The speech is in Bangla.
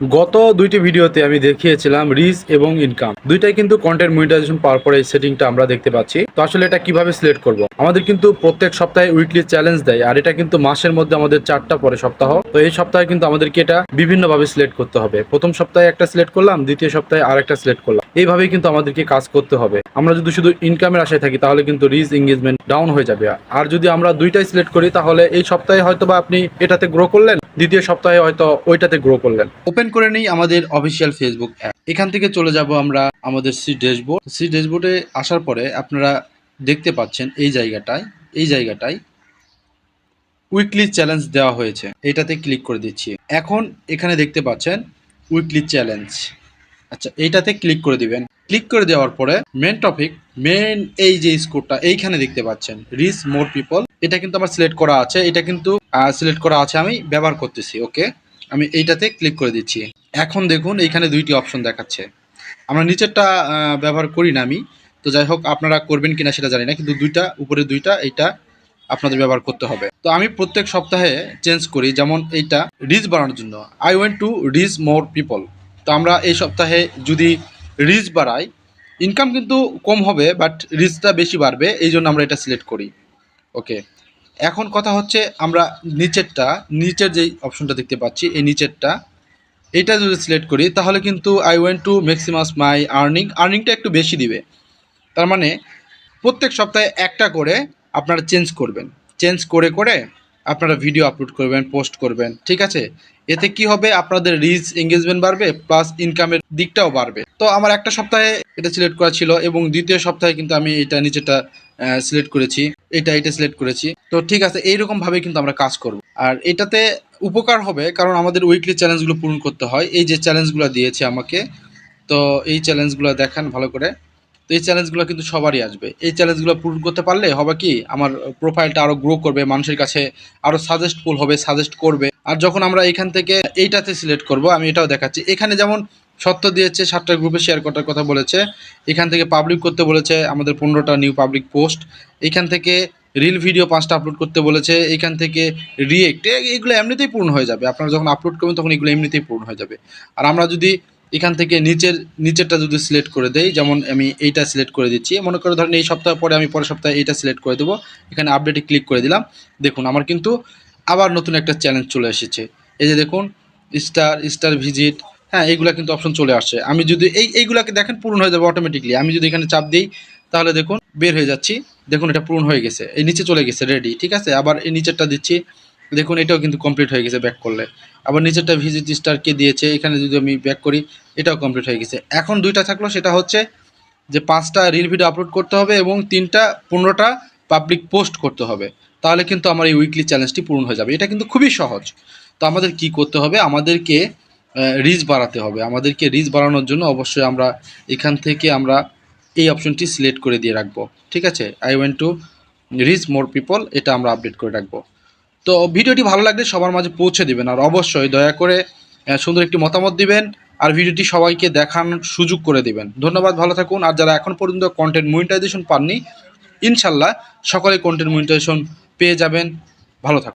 গত দুইটি ভিডিওতে আমি দেখিয়েছিলাম রিস এবং ইনকাম। দুইটাই কিন্তু কন্টেন্ট মনিটাইজেশন পাওয়ার পরে এই সেটিংটা আমরা দেখতে পাচ্ছি। তো আসলে এটা কীভাবে সিলেক্ট করব? আমাদের কিন্তু প্রত্যেক সপ্তাহে উইকলি চ্যালেঞ্জ দেয়, আর এটা কিন্তু মাসের মধ্যে আমাদের চারটা পরে সপ্তাহ। তো এই সপ্তাহে কিন্তু আমাদেরকে এটা বিভিন্নভাবে সিলেক্ট করতে হবে। প্রথম সপ্তাহে একটা সিলেক্ট করলাম, দ্বিতীয় সপ্তাহে আর একটা সিলেক্ট করলাম। এইভাবেই কিন্তু আমাদেরকে কাজ করতে হবে। আমরা যদি শুধু ইনকামের আশায় থাকি, তাহলে কিন্তু রিস এঙ্গেজমেন্ট ডাউন হয়ে যাবে। আর যদি আমরা দুইটাই সিলেক্ট করি, তাহলে এই সপ্তাহে হয়তো বা আপনি এটাতে গ্রো করলেন দ্বিতীয় সপ্তাহে হয়তো ওইটাতে গ্রো করলেন। ওপেন করে নিই আমাদের অফিসিয়াল ফেসবুক অ্যাপ এখান থেকে চলে যাব আমরা আমাদের সি ড্যাশবোর্ড সি ড্যাশবোর্ডে আসার পরে আপনারা দেখতে পাচ্ছেন এই জায়গাটায় এই জায়গাটায় উইকলি চ্যালেঞ্জ দেওয়া হয়েছে। এটাতে ক্লিক করে দিচ্ছি। এখন এখানে দেখতে পাচ্ছেন উইকলি চ্যালেঞ্জ আচ্ছা এইটাতে ক্লিক করে দিবেন। ক্লিক করে দেওয়ার পরে মেন টপিক মেন এই যে স্কোরটা এইখানে দেখতে পাচ্ছেন। রিচ মোর পিপল এটা কিন্তু আমার সিলেক্ট করা আছে। এটা কিন্তু সিলেক্ট করা আছে আমি, ব্যবহার করতেছি ওকে আমি এইটাতে ক্লিক করে দিচ্ছি। এখন দেখুন, এইখানে দুইটি অপশন দেখাচ্ছে। আমরা নিচেরটা ব্যবহার করি না আমি, তো যাই হোক, আপনারা করবেন কিনা সেটা জানি না, কিন্তু দুইটা, উপরে দুইটা, এইটা আপনাদের ব্যবহার করতে হবে। তো আমি প্রত্যেক সপ্তাহে চেঞ্জ করি, যেমন এইটা রিচ বাড়ানোর জন্য। I went to reach more people তো আমরা এই সপ্তাহে যদি রিচ বাড়াই ইনকাম কিন্তু কম হবে বাট রিচটা বেশি বাড়বে এই জন্য আমরা এটা সিলেক্ট করি ওকে এখন কথা হচ্ছে আমরা নিচেরটা, নিচের যেই অপশনটা দেখতে পাচ্ছি, এই নিচেরটা, এটা যদি সিলেক্ট করি, তাহলে কিন্তু I went to maximise my earning আর্নিংটা একটু বেশি দিবে। তার মানে প্রত্যেক সপ্তাহে একটা করে আপনারা চেঞ্জ করবেন। চেঞ্জ করে করে আপনারা ভিডিও আপলোড করবেন পোস্ট করবেন, ঠিক আছে? এতে কি হবে? আপনাদের রিচ এঙ্গেজমেন্ট বাড়বে প্লাস ইনকামের দিকটাও বাড়বে। তো আমার একটা সপ্তাহে এটা সিলেক্ট করা ছিল এবং দ্বিতীয় সপ্তাহে কিন্তু আমি এটা নিচেটা সিলেক্ট করেছি। এটা এটা সিলেক্ট করেছি। তো ঠিক আছে, এইরকম ভাবে কিন্তু আমরা কাজ করব। আর এটাতে উপকার হবে কারণ আমাদের উইকলি চ্যালেঞ্জগুলো পূরণ করতে হয়। এই যে চ্যালেঞ্জগুলো দিয়েছে আমাকে, তো এই চ্যালেঞ্জগুলো দেখান ভালো করে। তো এই চ্যালেঞ্জগুলো কিন্তু সবারই আসবে। এই চ্যালেঞ্জগুলো পূরণ করতে পারলে হবে কি, আমার প্রোফাইলটা আরও গ্রো করবে, মানুষের কাছে আরও সাজেস্টফুল হবে সাজেস্ট করবে। আর যখন আমরা এখান থেকে এইটাতে সিলেক্ট করব, আমি এটাও দেখাচ্ছি। এখানে যেমন সত্য দিয়েছে, সাতটা গ্রুপে শেয়ার করার কথা বলেছে। এখান থেকে পাবলিক করতে বলেছে, আমাদের পনেরোটা নিউ পাবলিক পোস্ট এখান থেকে রিল ভিডিও পাঁচটা আপলোড করতে বলেছে, এখান থেকে রিয়েক্ট এগুলো এমনিতেই পূর্ণ হয়ে যাবে। আপনারা যখন আপলোড করবেন, তখন এগুলো এমনিতেই পূর্ণ হয়ে যাবে। আর আমরা যদি এখান থেকে নিচের, নিচেরটা যদি সিলেক্ট করে দেই, যেমন আমি এইটা সিলেক্ট করে দিচ্ছি, মনে করে ধরেন এই সপ্তাহ পরে আমি পরের সপ্তাহে এইটা সিলেক্ট করে দেবো, এখানে আপডেটে ক্লিক করে দিলাম। দেখুন, আমার কিন্তু আবার নতুন একটা চ্যালেঞ্জ চলে এসেছে। এই যে দেখুন স্টার স্টার ভিজিট হ্যাঁ এইগুলা কিন্তু অপশন চলে আসছে। আমি যদি এই, এইগুলাকে দেখেন পূরণ হয়ে যাবে অটোমেটিকলি আমি যদি এখানে চাপ দিই, তাহলে দেখুন, বের হয়ে যাচ্ছি। দেখুন, এটা পূরণ হয়ে গেছে। এই নিচে চলে গেছে রেডি ঠিক আছে? আবার এই নিচেরটা দিচ্ছি। দেখুন, এটাও কিন্তু কমপ্লিট হয়ে গেছে ব্যাক করলে। আবার নিচেরটা ভিজিট স্টারকে দিয়েছে, এখানে যদি আমি ব্যাক করি, এটাও কমপ্লিট হয়ে গেছে। এখন দুইটা থাকল, সেটা হচ্ছে যে পাঁচটা রিল ভিডিও আপলোড করতে হবে এবং তিনটা, পনেরোটা পাবলিক পোস্ট করতে হবে। তাহলে কিন্তু আমার এই উইকলি চ্যালেঞ্জটি পূরণ হয়ে যাবে। এটা কিন্তু খুবই সহজ। তো আমাদের কি করতে হবে? আমাদেরকে রিচ বাড়াতে হবে। আমাদেরকে রিচ বাড়ানোর জন্য অবশ্যই আমরা এখান থেকে আমরা এই অপশনটি সিলেক্ট করে দিয়ে রাখব। ঠিক আছে? I went to reach more people এটা আমরা আপডেট করে রাখব। তো ভিডিওটি ভালো লাগলে সবার মাঝে পৌঁছে দিবেন। আর অবশ্যই দয়া করে সুন্দর একটি মতামত দিবেন আর ভিডিওটি সবাইকে দেখানোর সুযোগ করে দিবেন। ধন্যবাদ, ভালো থাকুন। আর যারা এখন পর্যন্ত কন্টেন্ট মনিটাইজেশন পাননি ইনশাল্লাহ সকলে কন্টেন্ট মনিটাইজেশন পেয়ে যাবেন। ভালো থাকুন।